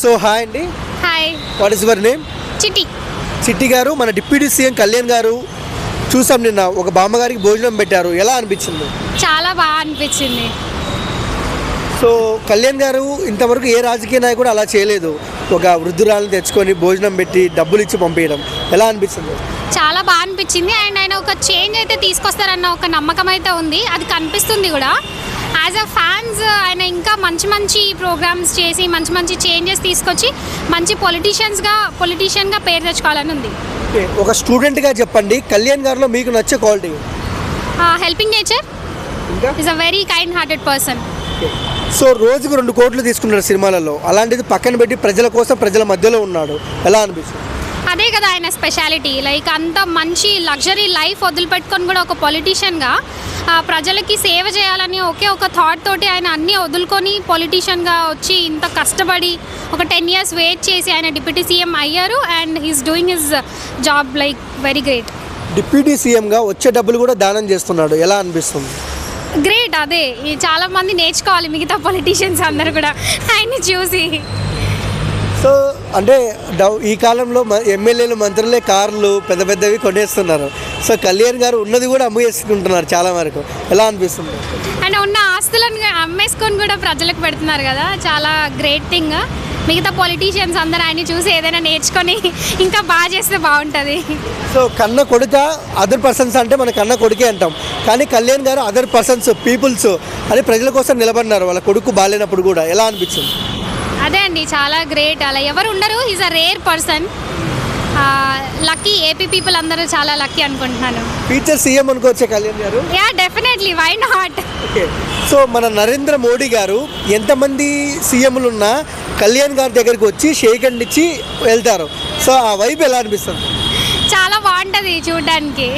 So hi అండి. Hi. What is your name Chitti Chitti గారు మన డిప్యూటీ సీఎం కళ్యాణ్ గారు చూసాం నిన్న ఒక బామ్మగారికి భోజనం పెట్టారు. ఎలా అనిపించింది? చాలా బాగా అనిపించింది. సో కళ్యాణ్ గారు ఇంతవరకు ఏ రాజకీయ నాయకుడు అలా చేయలేదు. ఒక వృద్ధురాలను తెచ్చుకొని భోజనం పెట్టి డబ్బులు ఇచ్చి పంపించడం. ఎలా అనిపిస్తుంది చాలా బాగా అనిపించింది. అండ్ ఆయన ఒక చేంజ్ అయితే తీసుకొస్తారన్న ఒక నమ్మకం అయితే ఉంది. అది కనిపిస్తుంది కూడా. యాజ్ అ ఫ్యాన్స్ ఆయన ఇంకా మంచి మంచి ప్రోగ్రామ్స్ చేసి మంచి మంచి చేంజెస్ తీసుకొచ్చి మంచి పొలిటీషియన్స్గా పొలిటీషియన్గా పేరు తెచ్చుకోవాలని ఉంది. ఒక స్టూడెంట్గా చెప్పండి. కళ్యాణ్ గారిలో మీకు నచ్చే quality helping nature is a very kind hearted person. So రోజుకు రెండు కోట్లు తీసుకున్నాడు సినిమాలలో. అలాంటిది పక్కన పెట్టి ప్రజల కోసం ప్రజల మధ్యలో ఉన్నాడు. ఎలా అనిపిస్తుంది? అదే కదా ఆయన స్పెషాలిటీ లైక్ అంత మంచి లగ్జరీ లైఫ్ వదిలిపెట్టుకొని కూడా ఒక పొలిటీషియన్గా ప్రజలకి సేవ చేయాలని ఒకే ఒక థాట్ తోటి ఆయన అన్నీ వదులుకొని పొలిటీషియన్గా వచ్చి ఇంత కష్టపడి ఒక టెన్ ఇయర్స్ వెయిట్ చేసి ఆయన డిప్యూటీ సీఎం అయ్యారు and he's doing his job like very great deputy సీఎంగా వచ్చే డబ్బులు కూడా దానం చేస్తున్నాడు. ఎలా అనిపిస్తుంది? గ్రేట్ అదే. ఈ చాలా మంది నేర్చుకోవాలి మిగతా పొలిటీషియన్స్ అందరు కూడా. ఆయన్ని చూసి. సో అంటే ఈ కాలంలో ఎమ్మెల్యేలు మంత్రులే కార్లు పెద్ద పెద్దవి కొనేస్తున్నారు. సో కళ్యాణ్ గారు ఉన్నది కూడా అమ్ముకేసుకుంటున్నారు చాలా వరకు. ఎలా అనిపిస్తుంది? అండ్ ఉన్న ఆస్తులను అమ్మేసుకొని కూడా ప్రజలకు పెడుతున్నారు కదా. చాలా గ్రేట్ థింగ్. మిగతా పొలిటీషియన్స్ అందరూ ఆయన్ని చూసి ఏదైనా నేర్చుకొని ఇంకా బాగా చేస్తే బాగుంటుంది. సో కన్న కొడుక అదర్ పర్సన్స్ అంటే మన కన్న కొడుకే అంటాం. కానీ కళ్యాణ్ గారు అదర్ పర్సన్స్ పీపుల్స్ అని ప్రజల కోసం నిలబడినారు. వాళ్ళ కొడుకు బాగాలేనప్పుడు కూడా. ఎలా అనిపించింది అదే అండి చాలా గ్రేట్ అలా ఎవరు ఉండరు is a rare person lucky AP people అందరూ చాలా లక్కీ అనుకుంటున్నాను. Future CM అనుకోవచ్చే Kalyan garu? Yeah definitely why not okay so మన నరేంద్ర మోడీ గారు ఎంతమంది సీఎంలు ఉన్నా కళ్యాణ్ గారి దగ్గరికి వచ్చి షేక్ హ్యాండ్ ఇచ్చి వెళ్తారు. సో ఆ వైపు ఎలా అనిపిస్తుంది? చాలా బాగుంటుంది చూడడానికి.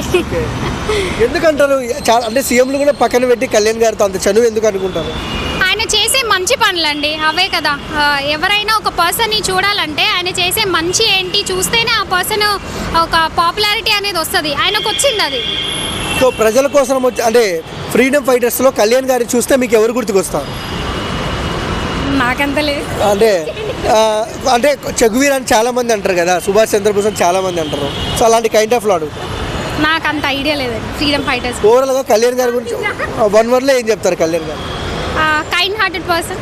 ఎందుకంటారు? చాలా అంటే సీఎంలు కూడా పక్కన పెట్టి కళ్యాణ్ గారితో అంత చనువు ఎందుకు అనుకుంటారు? చేసే మంచి పనులండి. అవే కదా. ఎవరైనా ఒక పర్సన్ని చూడాలంటే ఆయన చేసే మంచి ఏంటి చూస్తేనే ఆ పర్సన్ ఒక పాపులారిటీ అనేది వస్తుంది. ఆయనకు వచ్చింది అది. సో ప్రజల కోసం వచ్చి అంటే ఫ్రీడమ్ ఫైటర్స్లో కళ్యాణ్ గారిని చూస్తే మీకు ఎవరు గుర్తుకొస్తారు? నాకంత లేదు. అంటే అంటే చగువీర్ అని చాలా మంది అంటారు కదా సుభాష్ చంద్రబోస్ అని చాలా మంది అంటారు. సో అలాంటి కైండ్ ఆఫ్ లాడు నాకు అంత ఐడియా లేదండి ఫ్రీడమ్ ఫైటర్స్ ఓవరాల్గా కళ్యాణ్ గారి గురించి వన్ వర్డ్లో ఏం చెప్తారు కళ్యాణ్ గారు? Kind hearted person